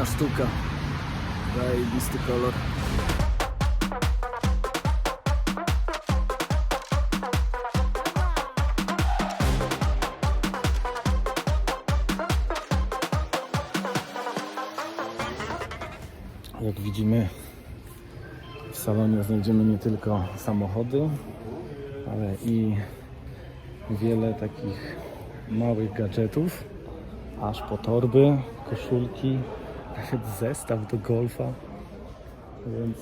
Piękna sztuka. Zajebisty kolor. Jak widzimy, w salonie znajdziemy nie tylko samochody, ale i wiele takich małych gadżetów, aż po torby, koszulki, zestaw do golfa. Więc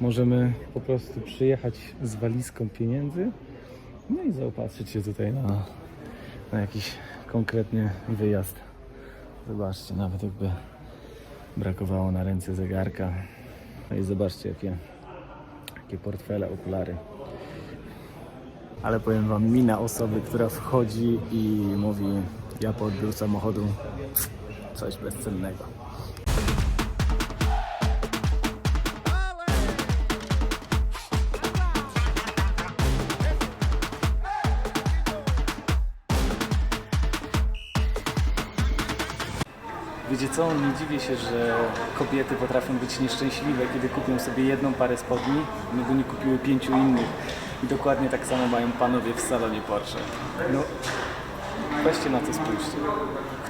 możemy po prostu przyjechać z walizką pieniędzy no i zaopatrzyć się tutaj na, na jakiś konkretny wyjazd. Zobaczcie, nawet jakby brakowało na ręce zegarka. No i zobaczcie, jakie, jakie portfele, okulary. Ale powiem Wam, mina osoby, która wchodzi i mówi ja po odbiór samochodu coś bezcennego. Wiecie co, nie dziwię się, że kobiety potrafią być nieszczęśliwe, kiedy kupią sobie jedną parę spodni, no bo nie kupiły pięciu innych. I dokładnie tak samo mają panowie w salonie Porsche. No, weźcie na to spójrzcie.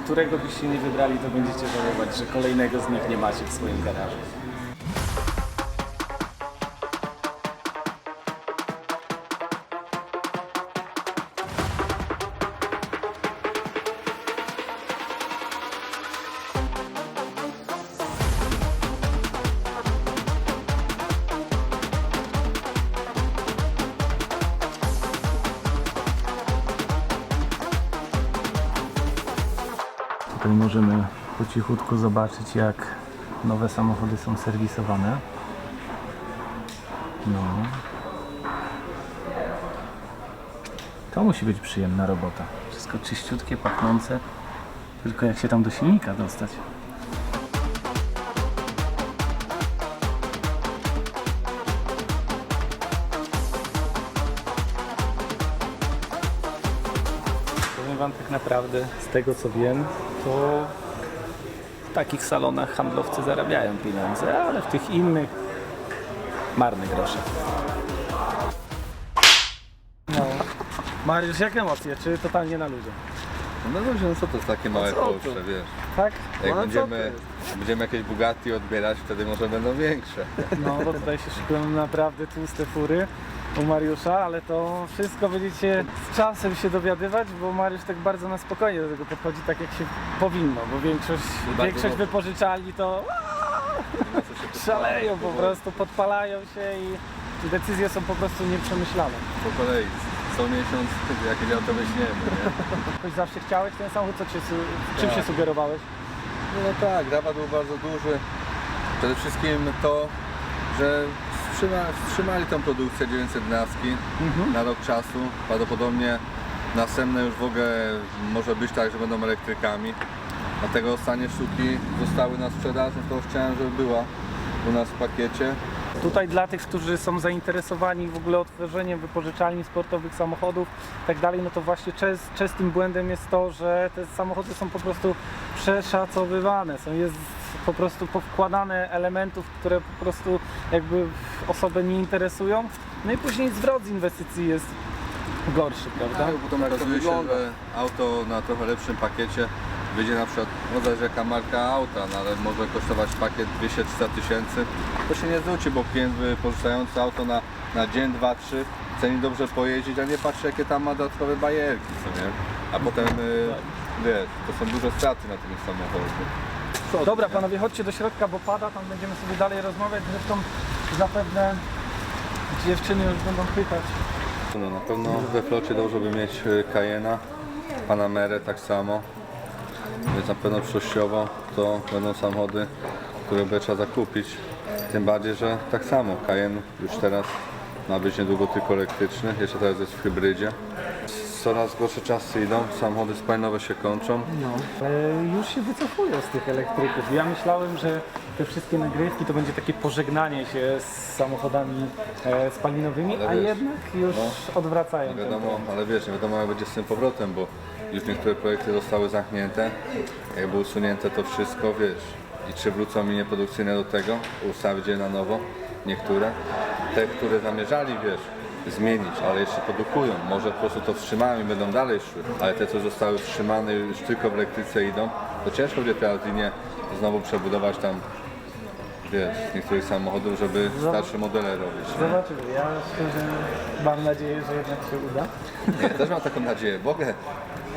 Którego byście nie wybrali, to będziecie żałować, że kolejnego z nich nie macie w swoim garażu. Tutaj możemy po cichutku zobaczyć, jak nowe samochody są serwisowane. No. To musi być przyjemna robota. Wszystko czyściutkie, pachnące. Tylko jak się tam do silnika dostać. Tak naprawdę, z tego co wiem, to w takich salonach handlowcy zarabiają pieniądze, ale w tych innych marne grosze. No. Mariusz, jak emocje? Czy totalnie na ludzie? No dobrze, no co to jest takie małe co to? Wiesz? Tak? Jak No, a co będziemy, będziemy jakieś Bugatti odbierać, wtedy może będą większe. No, bo tutaj się szykują naprawdę tłuste fury u Mariusza, ale to wszystko będziecie z czasem się dowiadywać, bo Mariusz tak bardzo na spokojnie do tego podchodzi, tak jak się powinno, bo większość, Bardzo większość dobrze. wypożyczalni to szaleją po prostu, podpalają się i decyzje są po prostu nieprzemyślane. Po kolei. Co miesiąc jakieś auto weźmiemy, nie? Jakoś zawsze chciałeś ten samochód, co cię, su- czym Tak. się sugerowałeś? No tak, rabat był bardzo duży. Przede wszystkim to, że wstrzyma, wstrzymali tą produkcję 911 Mhm. na rok czasu. Prawdopodobnie następne już w ogóle może być tak, że będą elektrykami. Dlatego ostatnie sztuki zostały na sprzedaż, no to chciałem, żeby była u nas w pakiecie. Tutaj dla tych, którzy są zainteresowani w ogóle otworzeniem wypożyczalni sportowych samochodów i tak dalej, no to właśnie czes, częstym błędem jest to, że te samochody są po prostu przeszacowywane. Są, jest po prostu powkładane elementów, które po prostu jakby osobę nie interesują. No i później zwrot z inwestycji jest gorszy, prawda? Tak, bo potem okazuje się, że auto na trochę lepszym pakiecie wyjdzie na przykład, no zależy jaka marka auta, no ale może kosztować pakiet 200-300 tysięcy. To się nie zwróci, bo klient wypożyczający auto na, na dzień, dwa, trzy ceni dobrze pojeździć, a nie patrzy jakie tam ma dodatkowe bajerki, co nie? A potem, y, wiesz, to są duże straty na tym samochodzie. Dobra panowie, chodźcie do środka, bo pada, tam będziemy sobie dalej rozmawiać. Zresztą zapewne dziewczyny już będą pytać. No, na pewno we flocie dobrze by mieć y, Cayena, Panamerę tak samo. Więc na pewno przyszłościowo to będą samochody, które będzie trzeba zakupić. Tym bardziej, że tak samo Cayenne już teraz ma być niedługo tylko elektryczny, jeszcze teraz jest w hybrydzie. Coraz gorsze czasy idą, samochody spalinowe się kończą. Ale już się wycofują z tych elektryków. Ja myślałem, że te wszystkie nagrywki to będzie takie pożegnanie się z samochodami e, spalinowymi, Ale a wiesz, jednak już odwracają. Nie ten wiadomo, ale wiesz, nie wiadomo jak będzie z tym powrotem, bo już niektóre projekty zostały zamknięte, jakby usunięte to wszystko, wiesz, i czy wrócą linie produkcyjne do tego, ustawić je na nowo, niektóre, te, które zamierzali, wiesz, zmienić, ale jeszcze produkują, może po prostu to wstrzymają i będą dalej szły, ale te, co zostały wstrzymane już tylko w elektryce idą, to ciężko będzie teraz linie znowu przebudować tam, wiesz, niektórych samochodów, żeby starsze modele robić. nie? Zobaczymy. Ja szczerze mam nadzieję, że jednak się uda. Ja też mam taką nadzieję. Mogę.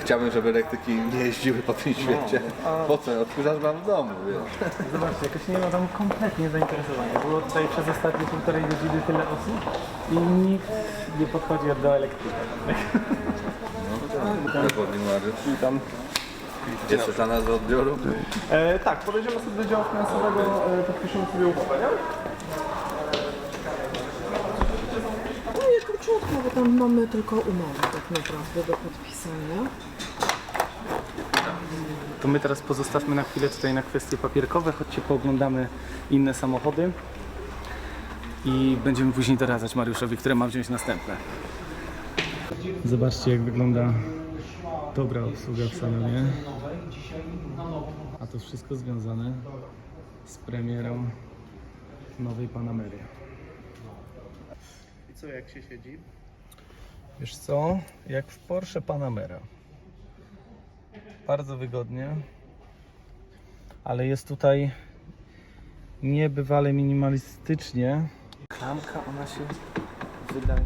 Chciałbym, żeby elektryki nie jeździły po tym świecie. Po co? Odkurzacz mam w domu, wiesz. Zobaczcie, jakoś nie ma tam kompletnie zainteresowania. Było tutaj przez ostatnie półtorej godziny tyle osób i nikt nie podchodzi do elektryka. No, Zawodnik Mariusz. Witam. Jest coś dla nas do odbioru? E, tak, podejdziemy sobie do działu finansowego, e, podpiszemy sobie umowę, nie? No jest króciutko, bo tam mamy tylko umowę tak naprawdę do podpisania. To my teraz pozostawmy na chwilę tutaj na kwestie papierkowe, chodźcie pooglądamy inne samochody i będziemy później doradzać Mariuszowi, które ma wziąć następne. Zobaczcie jak wygląda dobra obsługa w salonie. A to wszystko związane z premierą nowej Panamery. I co, jak się siedzi? Wiesz co, jak w Porsche Panamera. Bardzo wygodnie, ale jest tutaj niebywale minimalistycznie. Klamka, ona się wydaje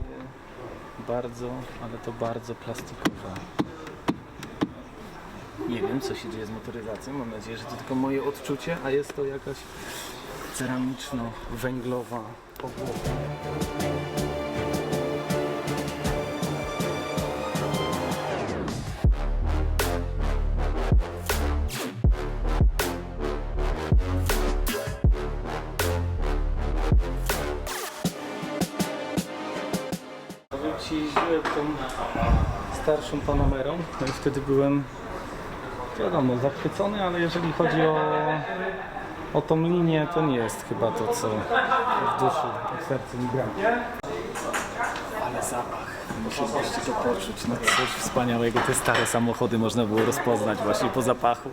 bardzo, ale to bardzo plastikowa. Nie wiem, co się dzieje z motoryzacją. Mam nadzieję, że to tylko moje odczucie, a jest to jakaś ceramiczno-węglowa obłoga. Tą starszą Panamerą, no i wtedy byłem, wiadomo, zachwycony, ale jeżeli chodzi o, o tą linię, to nie jest chyba to, co w duszy, w sercu mi gra. Ale zapach, musieliście to poczuć, no coś wspaniałego, te stare samochody można było rozpoznać właśnie po zapachu.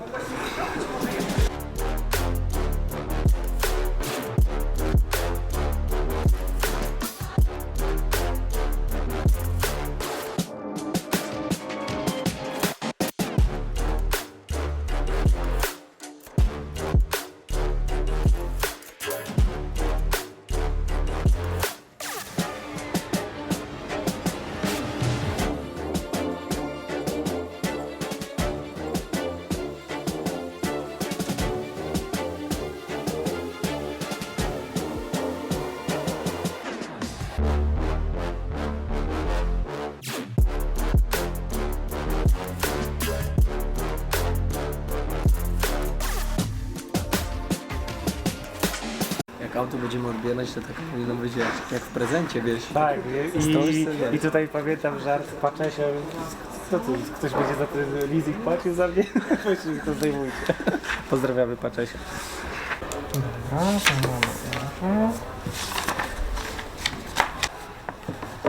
Będziemy odbierać, to tak powinno być jak, jak w prezencie, wiesz. Tak, i, i tutaj pamiętam żart w Paczesie, co tu, ktoś będzie za ten leasing płacił za mnie? Właśnie to zdejmujcie. Pozdrawiamy Paczesie.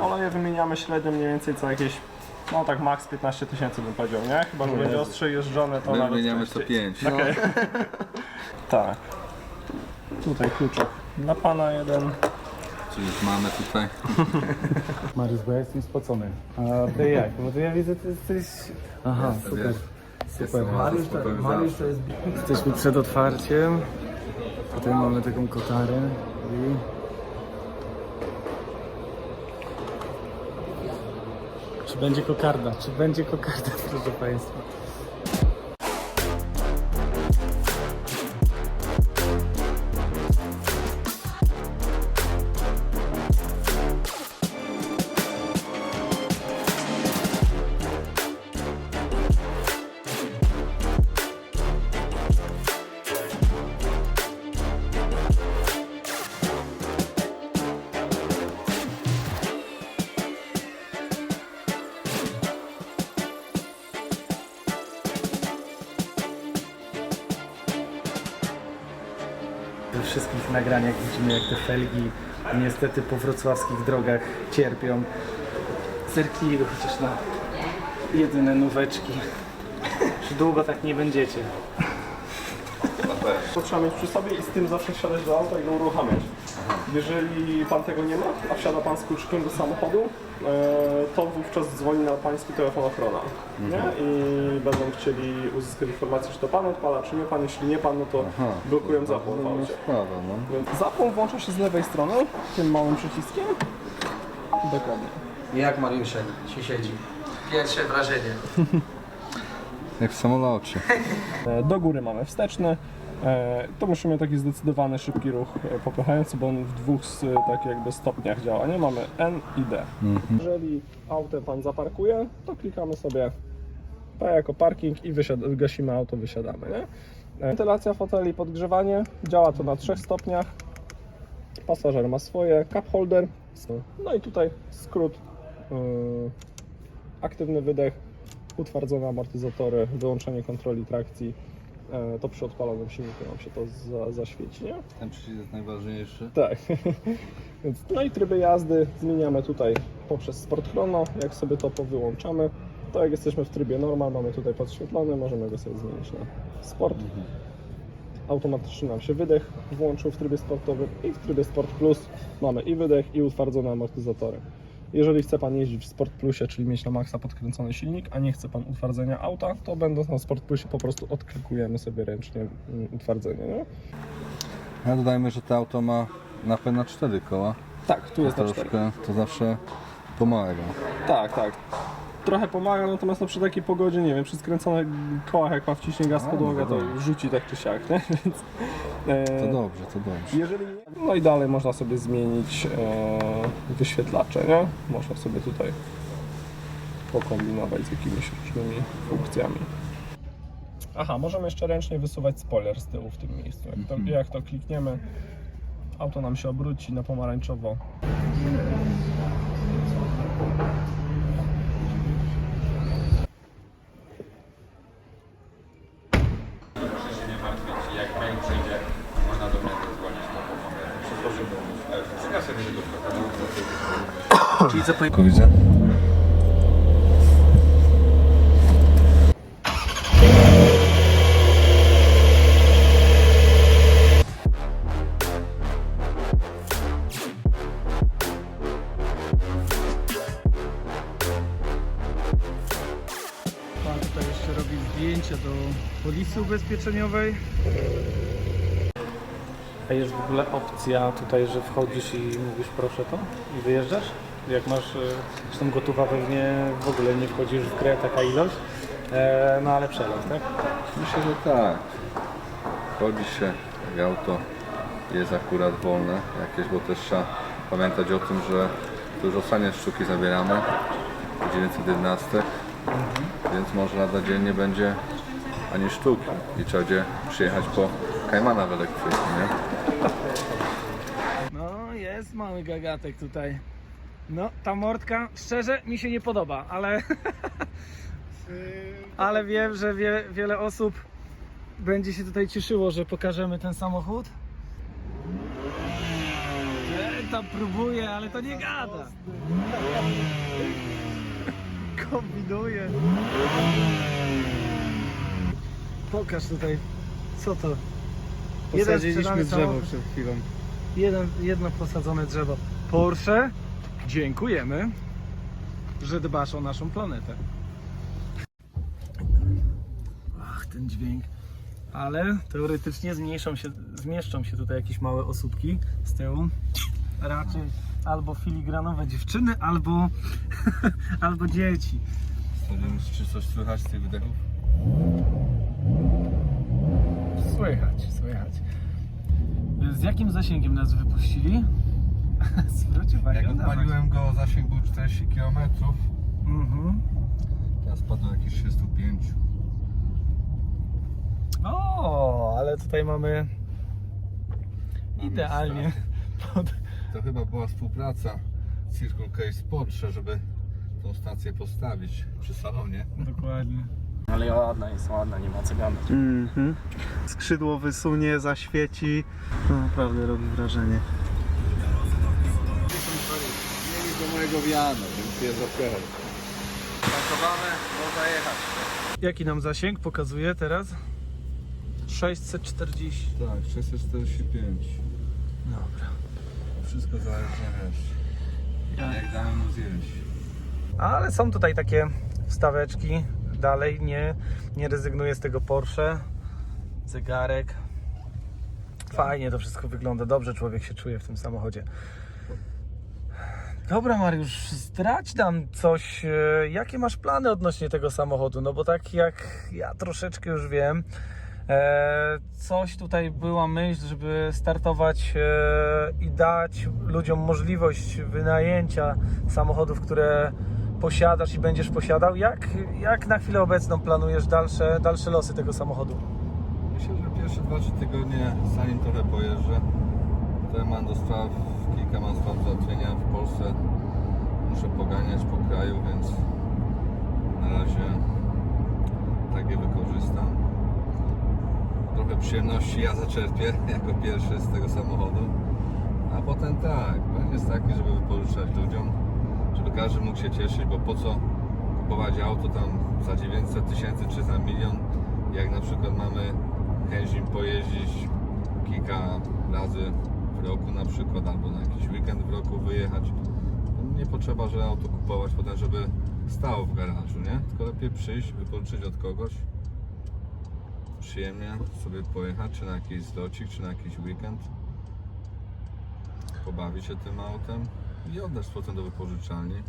Oleje wymieniamy średnio mniej więcej co jakieś, no tak max 15 tysięcy bym powiedział, nie? Chyba, że będzie ostrzej jeżdżone, to My nawet wymieniamy 40. 105. Okej. tak. Tutaj kluczek dla pana jeden. Czyli już mamy tutaj. Mariusz, bo ja jestem spocony. A ty jak? Bo ty ja widzę, ty jesteś... Aha, super. Super. Mariusz to, Mariusz to jest... Jesteśmy przed otwarciem. Tutaj mamy taką kotarę i... Czy będzie kokarda? Czy będzie kokarda, proszę Państwa? Nagraniach widzimy, jak te felgi niestety po wrocławskich drogach cierpią. Zerknijmy chociaż na Jedyne nóweczki. Już długo tak nie będziecie. To trzeba mieć przy sobie i z tym zawsze wsiadać do auta i go uruchamiać. Jeżeli pan tego nie ma, a wsiada pan z kluczykiem do samochodu, e, to wówczas dzwoni na pański telefon ochrona. Nie? I będą chcieli uzyskać informację, czy to pan odpala, czy nie pan. Jeśli nie pan, no to blokują zapłon w aucie. Sprawa, no. Zapłon włącza się z lewej strony, tym małym przyciskiem. Dokładnie. Jak Mariuszek się siedzi? Pierwsze wrażenie. Jak w samolocie. E, Do góry mamy wsteczny. E, To musimy taki zdecydowany, szybki ruch e, popychający, bo on w dwóch s- tak jakby stopniach działa. Nie mamy N i D. Jeżeli autem pan zaparkuje, to klikamy sobie P jako parking i gasimy auto, wysiadamy. Nie? E, Wentylacja foteli, podgrzewanie. Działa to na trzech stopniach. Pasażer ma swoje, cup holder. No i tutaj skrót. yy, aktywny wydech, utwardzone amortyzatory, wyłączenie kontroli trakcji. E, To przy odpalonym silniku nam się to za, zaświeci, nie? Ten przycisk jest najważniejszy. Tak. No i tryby jazdy zmieniamy tutaj poprzez Sport Chrono. Jak sobie to powyłączamy, to jak jesteśmy w trybie normal, mamy tutaj podświetlony, możemy go sobie zmienić na Sport. Automatycznie nam się wydech włączył w trybie sportowym i w trybie Sport Plus mamy i wydech i utwardzone amortyzatory. Jeżeli chce Pan jeździć w Sport Plusie, czyli mieć na maksa podkręcony silnik, a nie chce Pan utwardzenia auta, to będąc na Sport Plusie po prostu odklikujemy sobie ręcznie mm, utwardzenie. Nie? Ja dodajmy, że to auto ma napęd na 4 koła. Tak, tu jest na cztery. Troszkę to zawsze pomaga. Tak, tak. Trochę pomaga, natomiast no przy takiej pogodzie, nie wiem, przy skręconych kołach, jak ma wciśnie gaz A, podłoga, no to wiadomo. rzuci tak czy siak, nie? Więc, e, To dobrze, to dobrze. jeżeli nie, no i dalej można sobie zmienić e, wyświetlacze, nie? Można sobie tutaj pokombinować z jakimiś różnymi funkcjami. Aha, możemy jeszcze ręcznie wysuwać spoiler z tyłu w tym miejscu. Jak to, jak to klikniemy, auto nam się obróci na pomarańczowo. Czyli co powinien... Tylko widzę. Pan policji ubezpieczeniowej. A jest w ogóle opcja tutaj, że wchodzisz i mówisz proszę to i wyjeżdżasz? Jak masz, e, zresztą gotowa pewnie w ogóle nie wchodzisz w grę taka ilość, e, no ale przelot, tak? Myślę, że tak. Chodzi się, jak auto jest akurat wolne jakieś, bo też trzeba pamiętać o tym, że to już ostatnie sztuki zabieramy, 911, więc może lada dzień nie będzie ani sztuki i trzeba będzie przyjechać po Kajmana w elektryku, nie? No jest mały gagatek tutaj. No ta mordka szczerze mi się nie podoba, ale ale wiem, że wie, wiele osób będzie się tutaj cieszyło, że pokażemy ten samochód. Tam próbuje, ale to nie gada. Kombinuje. Pokaż tutaj, co to? Jeden sprzedany samochód. przed chwilą. Jeden, jedno posadzone drzewo. Porsche, dziękujemy, że dbasz o naszą planetę. Ach, ten dźwięk. Ale teoretycznie zmniejszą się, zmieszczą się tutaj jakieś małe osóbki z tyłu. Raczej albo filigranowe dziewczyny, albo, albo dzieci. Czy coś słychać z tych wydechów? Słychać, słychać. Z jakim zasięgiem nas wypuścili? Zwróć uwagę. Jak odpaliłem go, zasięg był 40 km, Mhm. teraz spadł do jakichś 35. O, ale tutaj mamy idealnie pod... To chyba była współpraca Circle K z Porsche, żeby tą stację postawić przy salonie. Dokładnie. Ale ładna jest, ładna, nie ma co gadać. Mhm. Skrzydło wysunie, zaświeci. No, naprawdę robi wrażenie. do mojego wiana, dziękuję za pełen. Tankowane, można jechać. Jaki nam zasięg pokazuje teraz? 640. Tak, 645. Dobra. Wszystko zależy wiesz, jak damy mu zjeść. Ale są tutaj takie wstaweczki. Dalej nie, nie rezygnuję z tego Porsche. Zegarek. Fajnie to wszystko wygląda. Dobrze człowiek się czuje w tym samochodzie. Dobra Mariusz, zdradź nam coś. e, Jakie masz plany odnośnie tego samochodu? No bo tak jak ja troszeczkę już wiem, e, coś tutaj była myśl, żeby startować e, i dać ludziom możliwość wynajęcia samochodów, które posiadasz i będziesz posiadał. Jak, jak na chwilę obecną planujesz dalsze, dalsze losy tego samochodu? Myślę, że pierwsze 2-3 tygodnie, zanim trochę pojeżdżę, to mam do spraw, kilka mam spraw załatwienia w Polsce. Muszę poganiać po kraju, więc na razie tak je wykorzystam. Trochę przyjemności ja zaczerpię jako pierwszy z tego samochodu. A potem tak, plan jest taki, żeby wypożyczać ludziom, każdy mógł się cieszyć, bo po co kupować auto tam za 900 tysięcy czy za milion, jak na przykład mamy chęć nim pojeździć kilka razy w roku na przykład, albo na jakiś weekend w roku wyjechać. Nie potrzeba, że auto kupować potem, żeby stało w garażu, nie? Tylko lepiej przyjść, wypożyczyć od kogoś, przyjemnie sobie pojechać, czy na jakiś zlocik, czy na jakiś weekend, pobawić się tym autem i oddać potem do wypożyczalni.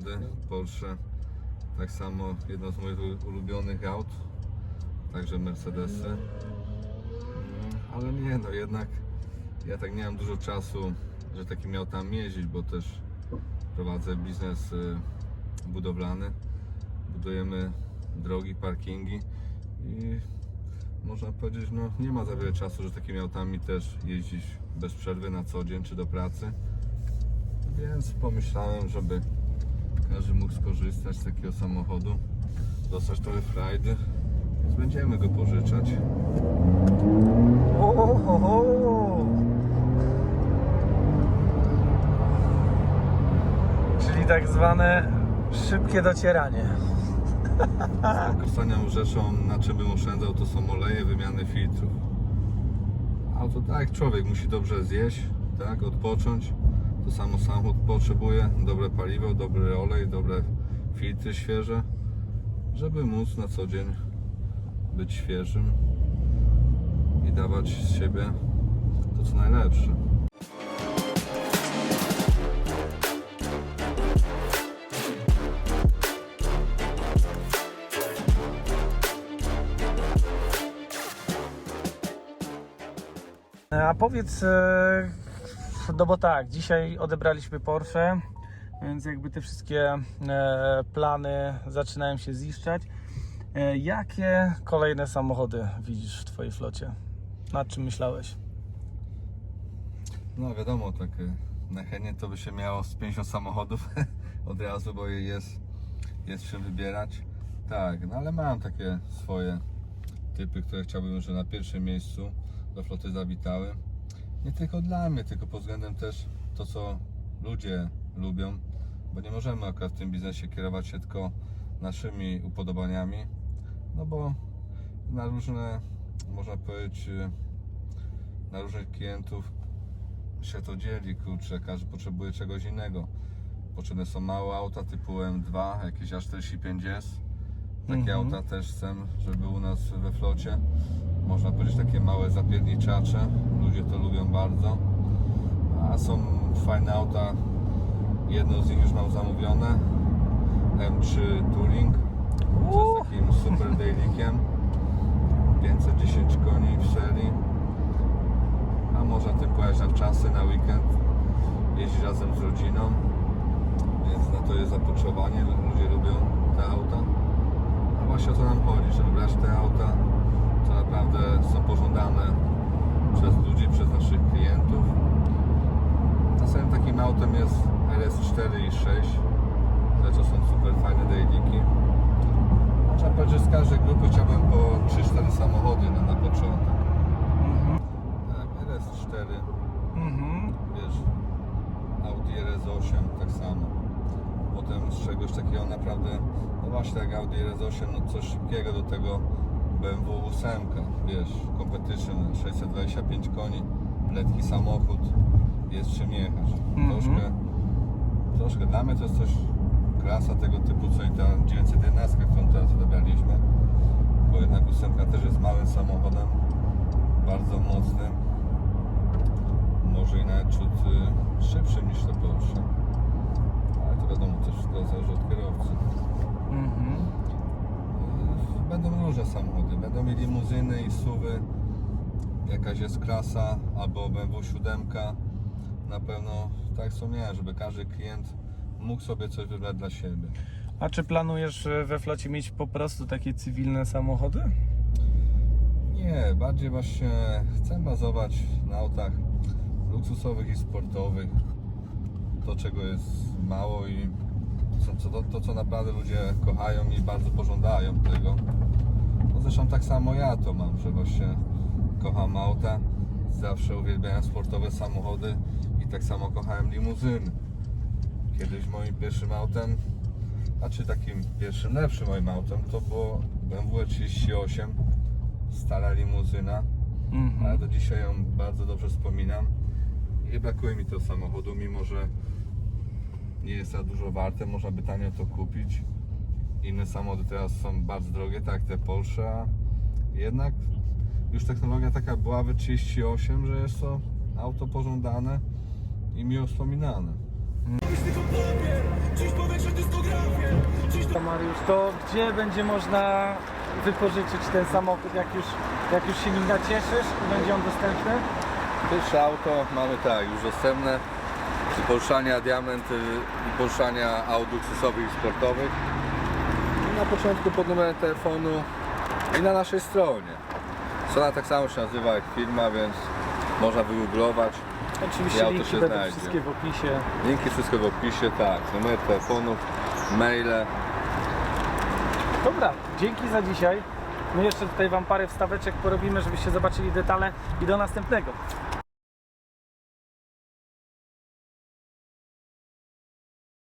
Samochody, Porsche. Tak samo jedno z moich ulubionych aut, także Mercedesy. Mm, Ale nie, no jednak ja tak nie mam dużo czasu, że takimi autami jeździć, bo też prowadzę biznes y, budowlany. Budujemy drogi, parkingi i można powiedzieć, no nie ma za wiele czasu, że takimi autami też jeździć bez przerwy na co dzień czy do pracy. Więc pomyślałem, żeby każdy mógł skorzystać z takiego samochodu, dostać trochę frajdy, więc będziemy go pożyczać. Ohoho. Czyli tak zwane szybkie docieranie. Ostatnią rzeczą, na czym bym oszczędzał, to są oleje wymiany filtrów. Auto tak jak człowiek musi dobrze zjeść, tak, odpocząć. To samo samochód potrzebuje dobre paliwo, dobry olej, dobre filtry świeże, żeby móc na co dzień być świeżym i dawać z siebie to co najlepsze. A powiedz, e, no bo tak, dzisiaj odebraliśmy Porsche, więc jakby te wszystkie e, plany zaczynają się ziszczać. E, Jakie kolejne samochody widzisz w Twojej flocie? Nad czym myślałeś? No wiadomo, tak y, najchętniej to by się miało z 50 samochodów od razu, bo jest, jest czym wybierać. Tak, no ale mam takie swoje typy, które chciałbym, że na pierwszym miejscu do floty zawitały. Nie tylko dla mnie, tylko pod względem też to, co ludzie lubią, bo nie możemy akurat w tym biznesie kierować się tylko naszymi upodobaniami, no bo na różne, można powiedzieć, y, na różnych klientów się to dzieli, kurczę, każdy potrzebuje czegoś innego. Potrzebne są małe auta typu M2, jakieś A45S, Takie auta też chcę, żeby u nas we flocie. Można powiedzieć takie małe zapierniczacze. Ludzie to lubią bardzo. A są fajne auta. Jedno z nich już mam zamówione. M3 Touring. Jest takim super dailykiem. 510 koni w serii. A można tym pojechać na wczasy, na weekend. Jeździć razem z rodziną. Więc na to jest zapotrzebowanie. Ludzie lubią te auta. A właśnie o to nam chodzi, żeby brać te auta, co naprawdę są pożądane przez ludzi, przez naszych klientów. Następnym takim autem jest RS4 i 6, które to są super fajne dailiki. Można powiedzieć, że z każdej grupy chciałbym po 3-4 samochody na, na początek. Tak, RS4, Mhm. wiesz, Audi RS8 tak samo. Potem z czegoś takiego naprawdę, no właśnie jak Audi RS8, no coś szybkiego do tego BMW 8, wiesz, Competition 625 koni, letki samochód, jest czym jechać. Troszkę, troszkę dla mnie to jest coś klasa tego typu, co i ta 911, którą teraz odebraliśmy, bo jednak 8 też jest małym samochodem, bardzo mocnym, może i nawet ciut y, szybszym niż te Porsche. Ale to wiadomo, też wszystko zależy od kierowcy. Mhm. Y, Będą różne samochody, będą i limuzyny i suwy, jakaś jest klasa, albo BMW 7. Na pewno tak wspomniałem, żeby każdy klient mógł sobie coś wybrać dla siebie. A czy planujesz e, we flocie mieć po prostu takie cywilne samochody? Nie, bardziej właśnie chcę bazować na autach luksusowych i sportowych. To, czego jest mało i to, co- to, to co naprawdę ludzie kochają i bardzo pożądają tego. No zresztą tak samo ja to mam, że właśnie kocham auta, zawsze uwielbiałem sportowe samochody i tak samo kochałem limuzyny. Kiedyś moim pierwszym autem, a czy takim pierwszym lepszym moim autem, to było BMW 38 stara limuzyna, Mhm. ale do dzisiaj ją bardzo dobrze wspominam i brakuje mi tego samochodu, mimo że nie jest za dużo warte, można by tanio to kupić. Inne samochody teraz są bardzo drogie, tak te Porsche, jednak już technologia taka była w 38, że jest to auto pożądane i miło wspominane. To Mariusz, to gdzie będzie można wypożyczyć ten samochód, jak już, jak już się nim nacieszysz i będzie on dostępny? Pierwsze auto mamy tak, już dostępne poruszania Diament y, i poruszania aut luksusowych i sportowych. Na początku pod numerem telefonu i na naszej stronie. Strona tak samo się nazywa jak firma, więc można wygooglować. Oczywiście auto linki będą wszystkie w opisie. Linki wszystko w opisie, tak, numer telefonów, maile. Dobra, dzięki za dzisiaj. My jeszcze tutaj Wam parę wstaweczek porobimy, żebyście zobaczyli detale i do następnego.